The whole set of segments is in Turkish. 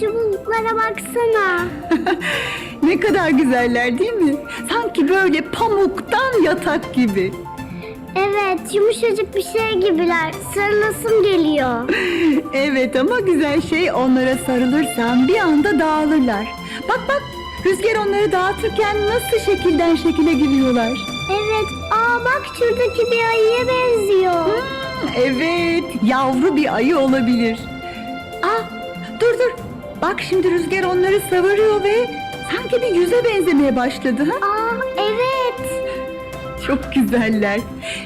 şu bulutlara baksana. Ne kadar güzeller değil mi? Sanki böyle pamuktan yatak gibi. Evet, yumuşacık bir şey gibiler. Sarılasım geliyor. Evet ama güzel şey onlara sarılırsan bir anda dağılırlar. Bak bak rüzgar onları dağıtırken nasıl şekilden şekile giriyorlar. Evet, aa bak şuradaki bir ayıya benziyor. Hmm, evet yavru bir ayı olabilir. Ah dur dur. Bak şimdi rüzgar onları savuruyor ve sanki bir yüze benzemeye başladı. Ha? Aa evet. Çok güzeller.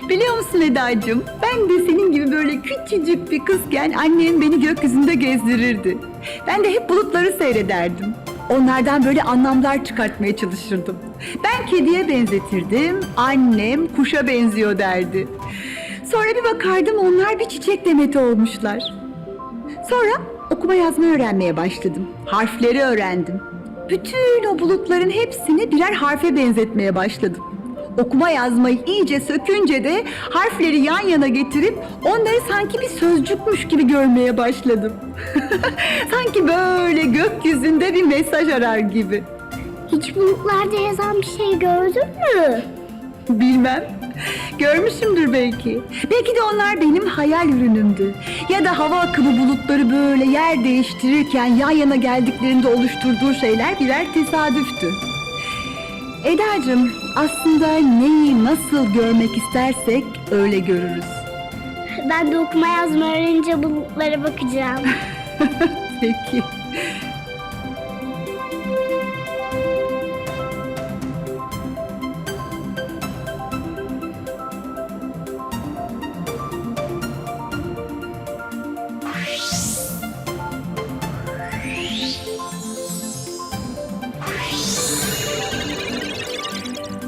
Biliyor musun Eda'cığım? Ben de senin gibi böyle küçücük bir kızken annem beni gökyüzünde gezdirirdi. Ben de hep bulutları seyrederdim. Onlardan böyle anlamlar çıkartmaya çalışırdım. Ben kediye benzetirdim, annem kuşa benziyor derdi. Sonra bir bakardım onlar bir çiçek demeti olmuşlar. Sonra okuma yazma öğrenmeye başladım. Harfleri öğrendim. Bütün o bulutların hepsini birer harfe benzetmeye başladım. Okuma yazmayı iyice sökünce de harfleri yan yana getirip onları sanki bir sözcükmüş gibi görmeye başladım. sanki böyle gökyüzünde bir mesaj arar gibi. Hiç bulutlarda yazan bir şey gördün mü? Bilmem. Görmüşümdür belki. Belki de onlar benim hayal ürünümdü. Ya da hava akımı bulutları böyle yer değiştirirken yan yana geldiklerinde oluşturduğu şeyler birer tesadüftü. Eda'cığım aslında neyi nasıl görmek istersek öyle görürüz. Ben de okuma yazma öğrenince bulutlara bakacağım. Peki.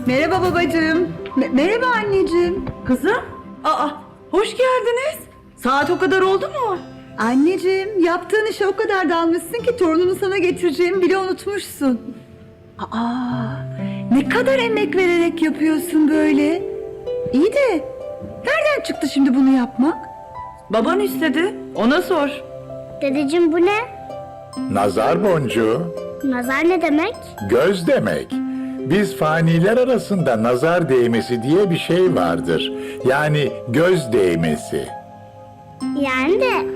Merhaba babacığım. Me- merhaba anneciğim. Kızım, aa, hoş geldiniz. Saat o kadar oldu mu? Anneciğim yaptığın işe o kadar dalmışsın ki torununu sana getireceğimi bile unutmuşsun. Aa, ne kadar emek vererek yapıyorsun böyle. İyi de nereden çıktı şimdi bunu yapmak? Baban istedi, ona sor. Dedeciğim bu ne? Nazar boncuğu, Nazar ne demek? göz demek. Biz faniler arasında nazar değmesi diye bir şey vardır. Yani göz değmesi. Yani de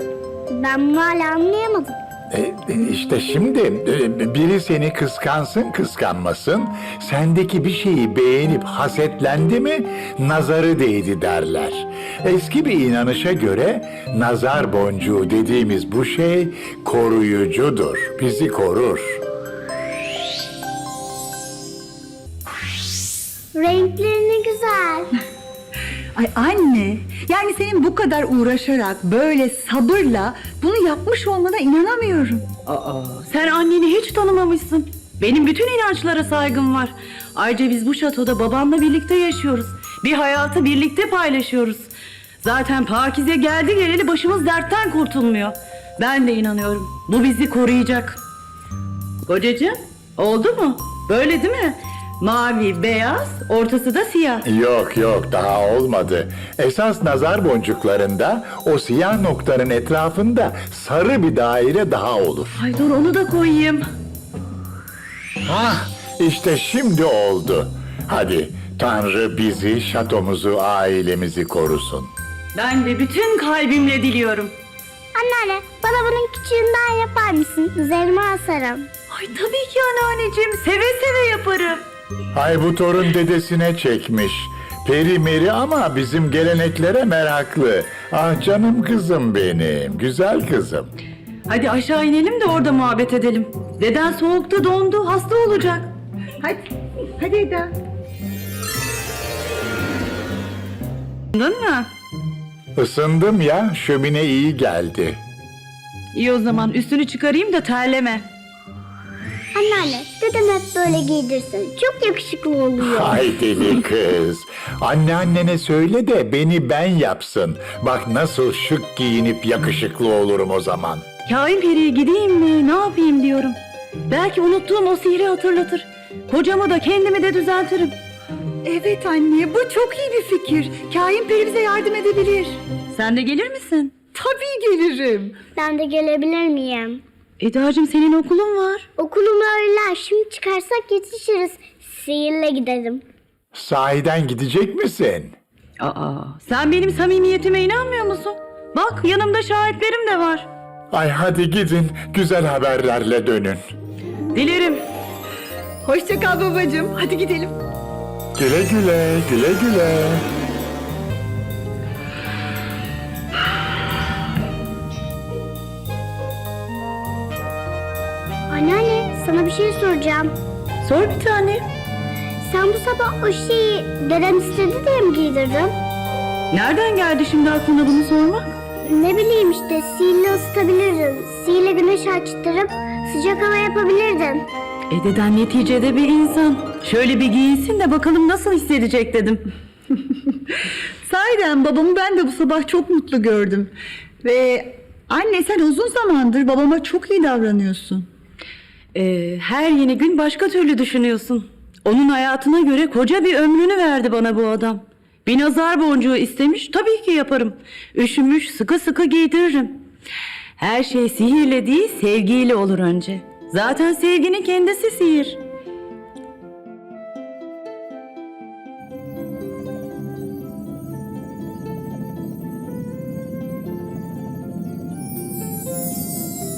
ben bunu hala anlayamadım. E, işte şimdi e, biri seni kıskansın kıskanmasın, sendeki bir şeyi beğenip hasetlendi mi nazarı değdi derler. Eski bir inanışa göre nazar boncuğu dediğimiz bu şey koruyucudur, bizi korur. Renkleri ne güzel. Ay anne, yani senin bu kadar uğraşarak böyle sabırla bunu yapmış olmana inanamıyorum. Aa, sen anneni hiç tanımamışsın. Benim bütün inançlara saygım var. Ayrıca biz bu şatoda babanla birlikte yaşıyoruz. Bir hayatı birlikte paylaşıyoruz. Zaten Pakize geldi geleli başımız dertten kurtulmuyor. Ben de inanıyorum. Bu bizi koruyacak. Kocacığım, oldu mu? Böyle değil mi? Mavi, beyaz, ortası da siyah. Yok yok daha olmadı. Esas nazar boncuklarında o siyah noktanın etrafında sarı bir daire daha olur. Ay dur onu da koyayım. Hah işte şimdi oldu. Hadi Tanrı bizi, şatomuzu, ailemizi korusun. Ben de bütün kalbimle diliyorum. Anneanne bana bunun küçüğünden yapar mısın? Üzerime asarım. Ay tabii ki anneanneciğim. Seve seve yaparım. Ay bu torun dedesine çekmiş. Peri meri ama bizim geleneklere meraklı. Ah canım kızım benim, güzel kızım. Hadi aşağı inelim de orada muhabbet edelim. Deden soğukta dondu, hasta olacak. Hadi, hadi Eda. Anladın mı? Isındım ya, şömine iyi geldi. İyi o zaman üstünü çıkarayım da terleme. Anneanne dedem hep böyle giydirsin. Çok yakışıklı oluyor. Ay deli kız. Anneannene söyle de beni ben yapsın. Bak nasıl şık giyinip yakışıklı olurum o zaman. Kain periye gideyim mi, ne yapayım diyorum. Belki unuttuğum o sihri hatırlatır. Kocamı da kendimi de düzeltirim. Evet anne, bu çok iyi bir fikir. Kain peri bize yardım edebilir. Sen de gelir misin? Tabii gelirim. Ben de gelebilir miyim? Eda'cığım senin okulun var. Okulum öğlen. Şimdi çıkarsak yetişiriz. Sihirle gidelim. Sahiden gidecek misin? Aa, sen benim samimiyetime inanmıyor musun? Bak yanımda şahitlerim de var. Ay hadi gidin güzel haberlerle dönün. Dilerim. Hoşça kal babacığım. Hadi gidelim. Güle güle, güle güle. Anneanne sana bir şey soracağım. Sor bir tane. Sen bu sabah o şeyi dedem istedi diye mi giydirdin? Nereden geldi şimdi aklına bunu sormak? Ne bileyim işte sihirle ısıtabilirdin. Sihirle güneş açtırıp sıcak hava yapabilirdin. E deden neticede bir insan. Şöyle bir giyinsin de bakalım nasıl hissedecek dedim. Sahiden babamı ben de bu sabah çok mutlu gördüm. Ve anne sen uzun zamandır babama çok iyi davranıyorsun. Ee, her yeni gün başka türlü düşünüyorsun. Onun hayatına göre koca bir ömrünü verdi bana bu adam. Bir nazar boncuğu istemiş tabii ki yaparım. Üşümüş sıkı sıkı giydiririm. Her şey sihirle değil sevgiyle olur önce. Zaten sevginin kendisi sihir.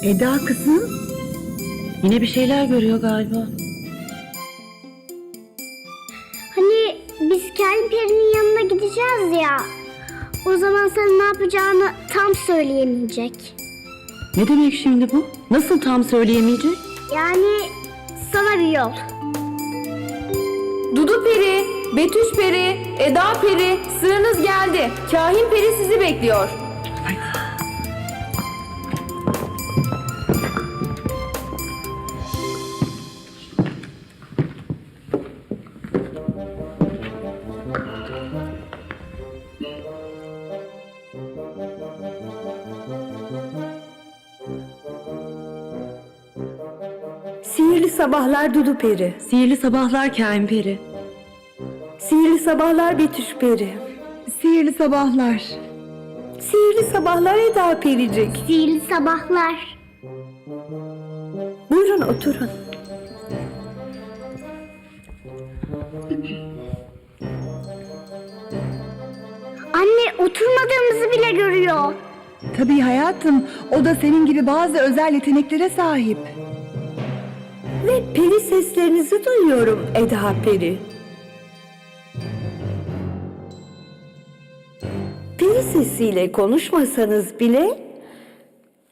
Eda kızım. Yine bir şeyler görüyor galiba. Hani biz Kain Peri'nin yanına gideceğiz ya. O zaman sana ne yapacağını tam söyleyemeyecek. Ne demek şimdi bu? Nasıl tam söyleyemeyecek? Yani sana bir yol. Dudu Peri, Betüş Peri, Eda Peri sıranız geldi. Kahin Peri sizi bekliyor. Sihirli sabahlar Dudu Peri. Sihirli sabahlar kain peri. Sihirli sabahlar Betüş Peri. Sihirli sabahlar. Sihirli sabahlar Eda Pericik. Sihirli sabahlar. Buyurun oturun. Anne oturmadığımızı bile görüyor. Tabii hayatım o da senin gibi bazı özel yeteneklere sahip. Ve peri seslerinizi duyuyorum Eda Peri. Peri sesiyle konuşmasanız bile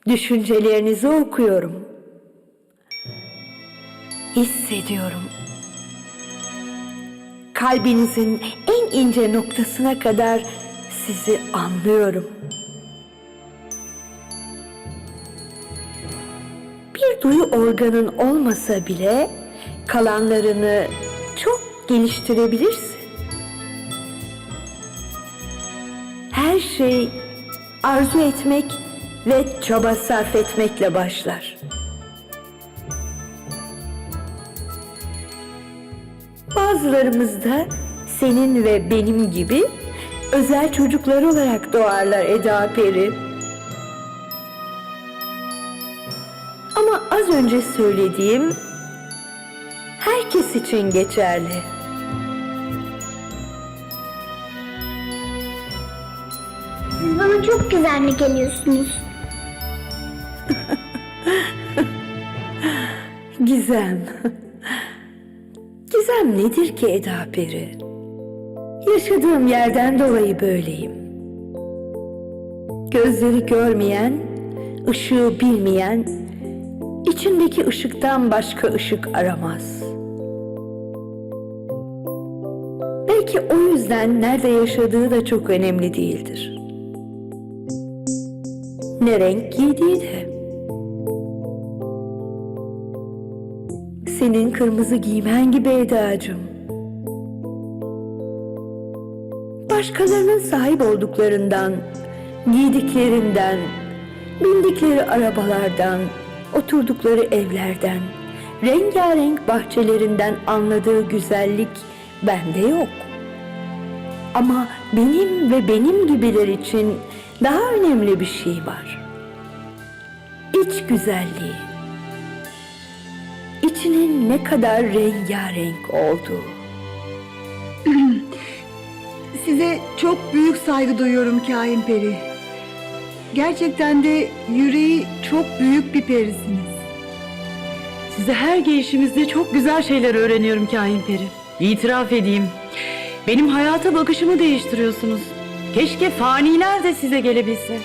düşüncelerinizi okuyorum. Hissediyorum. Kalbinizin en ince noktasına kadar sizi anlıyorum. Duyu organın olmasa bile kalanlarını çok geliştirebilirsin. Her şey arzu etmek ve çaba sarf etmekle başlar. Bazılarımız da senin ve benim gibi özel çocuklar olarak doğarlar Eda Peri. Az önce söylediğim herkes için geçerli. Siz bana çok güzel geliyorsunuz. Gizem. Gizem nedir ki Eda Peri? Yaşadığım yerden dolayı böyleyim. Gözleri görmeyen, ışığı bilmeyen, içindeki ışıktan başka ışık aramaz. Belki o yüzden nerede yaşadığı da çok önemli değildir. Ne renk giydiği de. Senin kırmızı giymen gibi Eda'cığım. Başkalarının sahip olduklarından, giydiklerinden, bindikleri arabalardan, oturdukları evlerden, rengarenk bahçelerinden anladığı güzellik bende yok. Ama benim ve benim gibiler için daha önemli bir şey var. İç güzelliği. içinin ne kadar rengarenk olduğu. Size çok büyük saygı duyuyorum Kain Peri. Gerçekten de yüreği çok büyük bir perisiniz. Size her gelişimizde çok güzel şeyler öğreniyorum Kain Peri. İtiraf edeyim. Benim hayata bakışımı değiştiriyorsunuz. Keşke faniler de size gelebilse.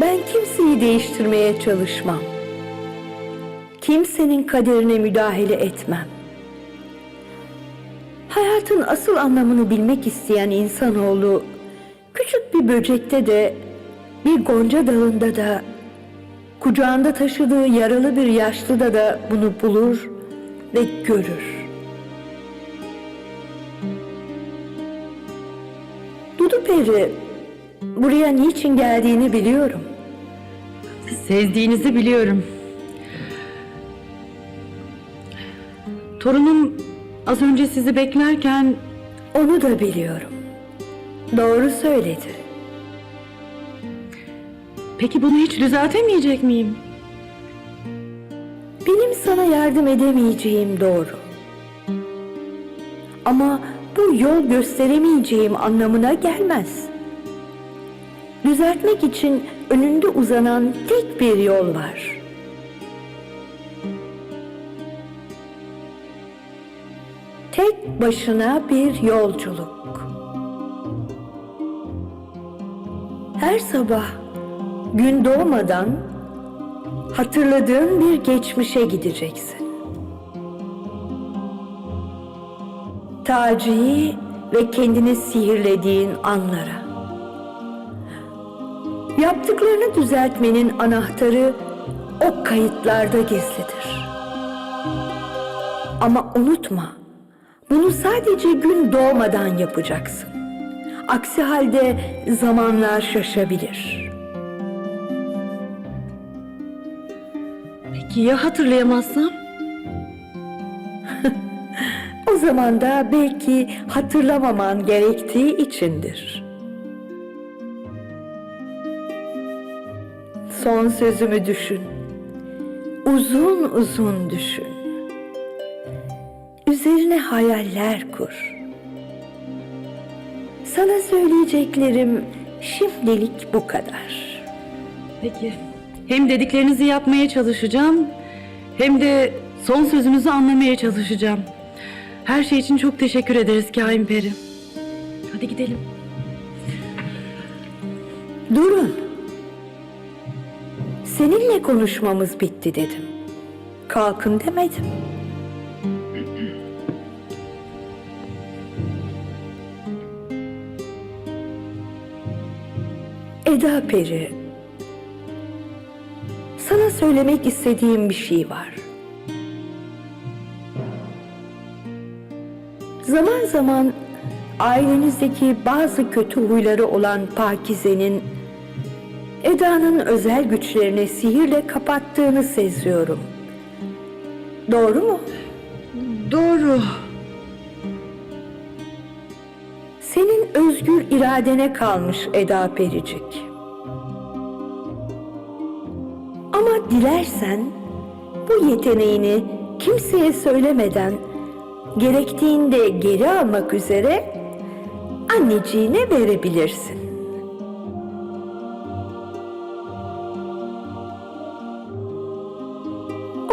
Ben kimseyi değiştirmeye çalışmam. Kimsenin kaderine müdahale etmem. Hayatın asıl anlamını bilmek isteyen insanoğlu bir böcekte de bir gonca dalında da kucağında taşıdığı yaralı bir yaşlıda da bunu bulur ve görür. Dudu Peri buraya niçin geldiğini biliyorum. Sevdiğinizi biliyorum. Torunum az önce sizi beklerken Onu da biliyorum. Doğru söyledi. Peki bunu hiç düzeltemeyecek miyim? Benim sana yardım edemeyeceğim doğru. Ama bu yol gösteremeyeceğim anlamına gelmez. Düzeltmek için önünde uzanan tek bir yol var. Tek başına bir yolculuk. Her sabah gün doğmadan hatırladığın bir geçmişe gideceksin. Taci'yi ve kendini sihirlediğin anlara. Yaptıklarını düzeltmenin anahtarı o kayıtlarda gizlidir. Ama unutma, bunu sadece gün doğmadan yapacaksın. Aksi halde zamanlar şaşabilir. Peki ya hatırlayamazsam? O zaman da belki hatırlamaman gerektiği içindir. Son sözümü düşün. Uzun uzun düşün. Üzerine hayaller kur. Sana söyleyeceklerim şimdilik bu kadar. Peki. Hem dediklerinizi yapmaya çalışacağım hem de son sözünüzü anlamaya çalışacağım. Her şey için çok teşekkür ederiz Kain Peri. Hadi gidelim. Durun. Seninle konuşmamız bitti dedim. Kalkın demedim. Eda Peri. Sana söylemek istediğim bir şey var. Zaman zaman ailenizdeki bazı kötü huyları olan Pakize'nin Eda'nın özel güçlerini sihirle kapattığını seziyorum. Doğru mu? Doğru. Senin özgür iradene kalmış Eda Pericik. Ama dilersen bu yeteneğini kimseye söylemeden gerektiğinde geri almak üzere anneciğine verebilirsin.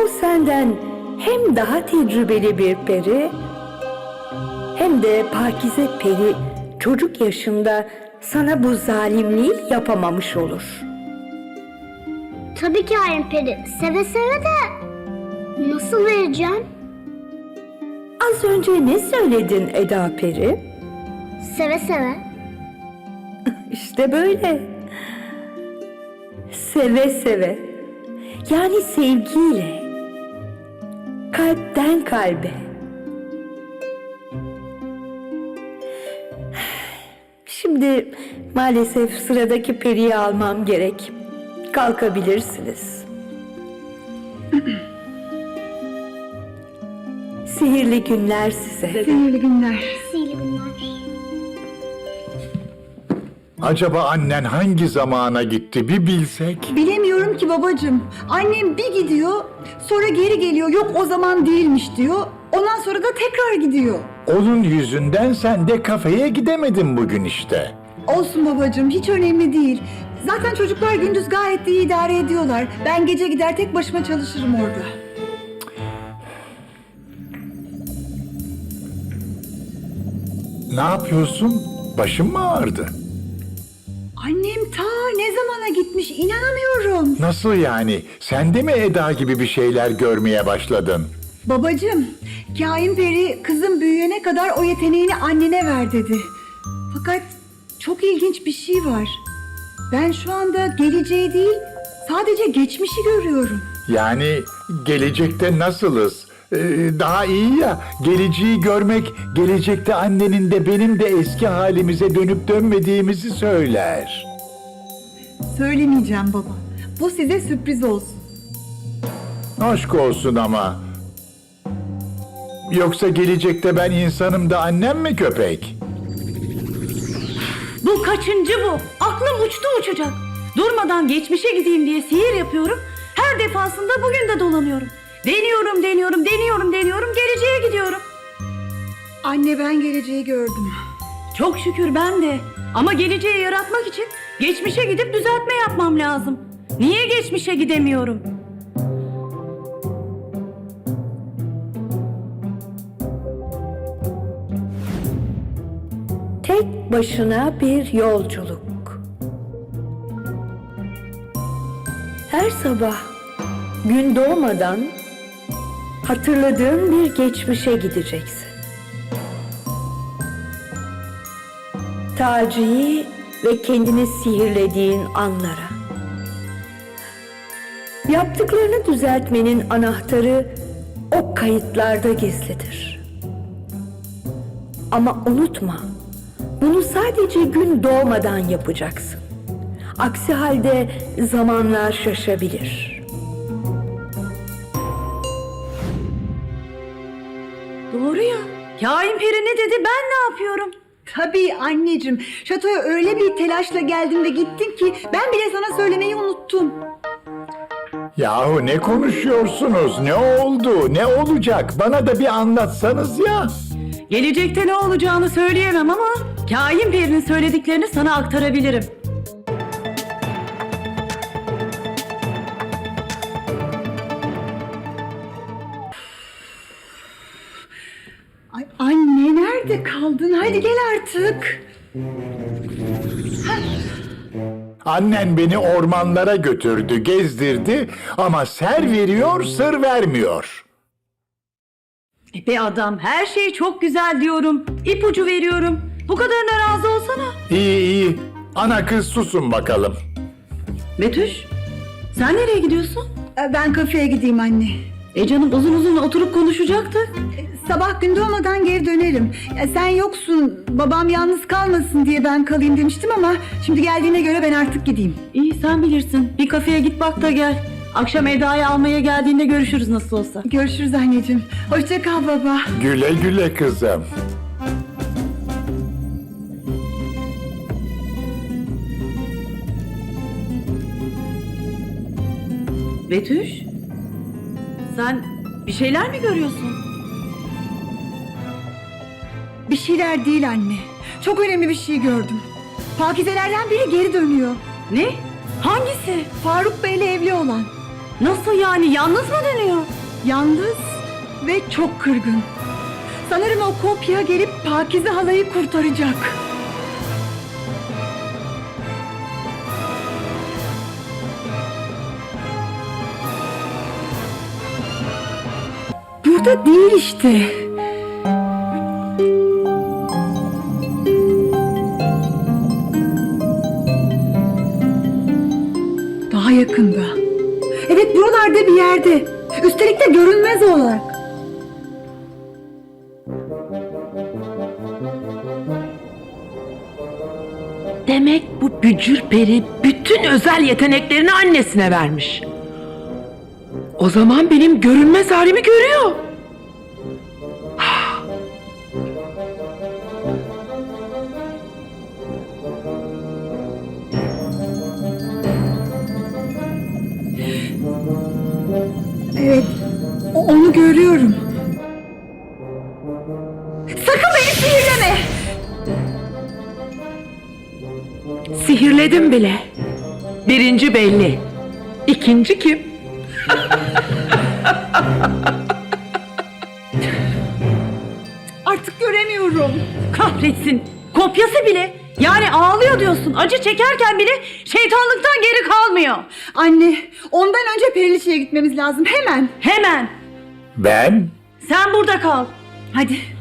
O senden hem daha tecrübeli bir peri hem de Pakize Peri çocuk yaşında sana bu zalimliği yapamamış olur. Tabii ki Hain Peri. Seve seve de nasıl vereceğim? Az önce ne söyledin Eda Peri? Seve seve. İşte böyle. Seve seve. Yani sevgiyle. Kalpten kalbe. Şimdi maalesef sıradaki periyi almam gerek. Kalkabilirsiniz. Sihirli günler size. Sihirli günler. Sihirli günler. Acaba annen hangi zamana gitti bir bilsek? Bilemiyorum ki babacığım. Annem bir gidiyor, sonra geri geliyor. Yok o zaman değilmiş diyor. Ondan sonra da tekrar gidiyor. Onun yüzünden sen de kafeye gidemedin bugün işte. Olsun babacığım, hiç önemli değil. Zaten çocuklar gündüz gayet iyi idare ediyorlar. Ben gece gider tek başıma çalışırım orada. Ne yapıyorsun? Başın mı ağrıdı? Annem ta ne zamana gitmiş inanamıyorum. Nasıl yani? Sen de mi Eda gibi bir şeyler görmeye başladın? Babacığım, kain peri kızım büyüyene kadar o yeteneğini annene ver dedi. Fakat çok ilginç bir şey var. Ben şu anda geleceği değil, sadece geçmişi görüyorum. Yani gelecekte nasılız? Ee, daha iyi ya. Geleceği görmek, gelecekte annenin de benim de eski halimize dönüp dönmediğimizi söyler. Söylemeyeceğim baba. Bu size sürpriz olsun. Aşk olsun ama. Yoksa gelecekte ben insanım da annem mi köpek? Bu kaçıncı bu? Aklım uçtu uçacak. Durmadan geçmişe gideyim diye sihir yapıyorum. Her defasında bugün de dolanıyorum. Deniyorum, deniyorum, deniyorum, deniyorum. Geleceğe gidiyorum. Anne ben geleceği gördüm. Çok şükür ben de. Ama geleceği yaratmak için geçmişe gidip düzeltme yapmam lazım. Niye geçmişe gidemiyorum? Tek başına bir yolculuk. Her sabah gün doğmadan hatırladığın bir geçmişe gideceksin. Taci'yi ve kendini sihirlediğin anlara. Yaptıklarını düzeltmenin anahtarı o kayıtlarda gizlidir. Ama unutma, bunu sadece gün doğmadan yapacaksın. Aksi halde zamanlar şaşabilir. Doğru ya. Kain peri ne dedi ben ne yapıyorum? Tabii anneciğim. Şatoya öyle bir telaşla geldin ve gittin ki ben bile sana söylemeyi unuttum. Yahu ne konuşuyorsunuz? Ne oldu? Ne olacak? Bana da bir anlatsanız ya. Gelecekte ne olacağını söyleyemem ama kain perinin söylediklerini sana aktarabilirim. Ay anne nerede kaldın? Hadi gel artık. Annen beni ormanlara götürdü, gezdirdi ama ser veriyor, sır vermiyor. E be adam her şey çok güzel diyorum. İpucu veriyorum. Bu kadarına razı olsana. İyi iyi. Ana kız susun bakalım. Betüş sen nereye gidiyorsun? Ee, Ben kafeye gideyim anne. E canım uzun uzun oturup konuşacaktık. Sabah gün doğmadan geri dönerim. Ya sen yoksun, babam yalnız kalmasın diye ben kalayım demiştim ama şimdi geldiğine göre ben artık gideyim. İyi sen bilirsin. Bir kafeye git bak da gel. Akşam Eda'yı almaya geldiğinde görüşürüz nasıl olsa. Görüşürüz anneciğim. Hoşça kal baba. Güle güle kızım. Betüş sen bir şeyler mi görüyorsun? Bir şeyler değil anne. Çok önemli bir şey gördüm. Pakizelerden biri geri dönüyor. Ne? Hangisi? Faruk Bey'le evli olan. Nasıl yani yalnız mı dönüyor? Yalnız ve çok kırgın. Sanırım o kopya gelip Pakize halayı kurtaracak. Burada değil işte. Daha yakında. Evet buralarda bir yerde. Üstelik de görünmez olarak. Demek bu bücür peri bütün özel yeteneklerini annesine vermiş. O zaman benim görünmez halimi görüyor. Sihirledim bile. Birinci belli. İkinci kim? Artık göremiyorum. Kahretsin. Kopyası bile. Yani ağlıyor diyorsun. Acı çekerken bile şeytanlıktan geri kalmıyor. Anne, ondan önce Periliçe'ye gitmemiz lazım hemen. Hemen. Ben Sen burada kal. Hadi.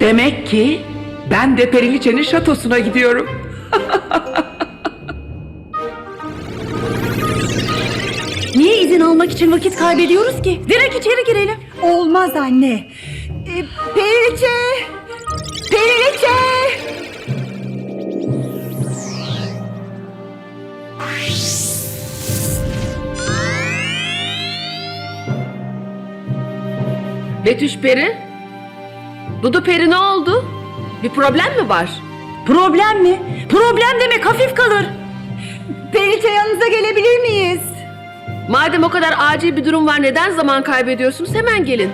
Demek ki ben de Periliçe'nin şatosuna gidiyorum. Niye izin almak için vakit kaybediyoruz ki? Direkt içeri girelim. Olmaz anne. Ee, Periliçe! Periliçe! Betüş Peri? Dudu Peri ne oldu? Bir problem mi var? Problem mi? Problem demek hafif kalır. Periliçe yanınıza gelebilir miyiz? Madem o kadar acil bir durum var neden zaman kaybediyorsunuz? Hemen gelin.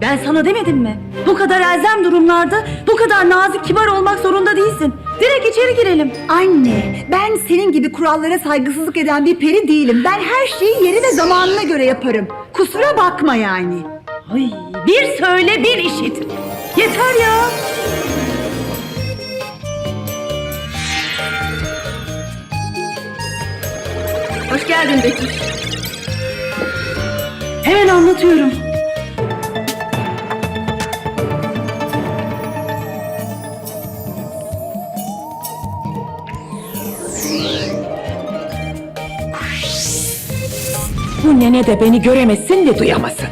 Ben sana demedim mi? Bu kadar elzem durumlarda bu kadar nazik kibar olmak zorunda değilsin. Direkt içeri girelim. Anne, ben senin gibi kurallara saygısızlık eden bir peri değilim. Ben her şeyi yeri ve zamanına göre yaparım. Kusura bakma yani. Ay, bir söyle bir işit. Yeter ya. Hoş geldin Betüş. Hemen anlatıyorum. Bu nene de beni göremesin de duyamasın.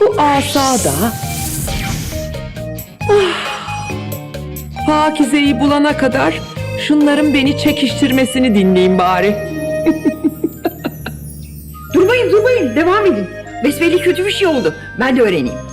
Bu asa da... Pakize'yi bulana kadar şunların beni çekiştirmesini dinleyeyim bari. Durmayın, durmayın. Devam edin. Besbelli kötü bir şey oldu. Ben de öğreneyim.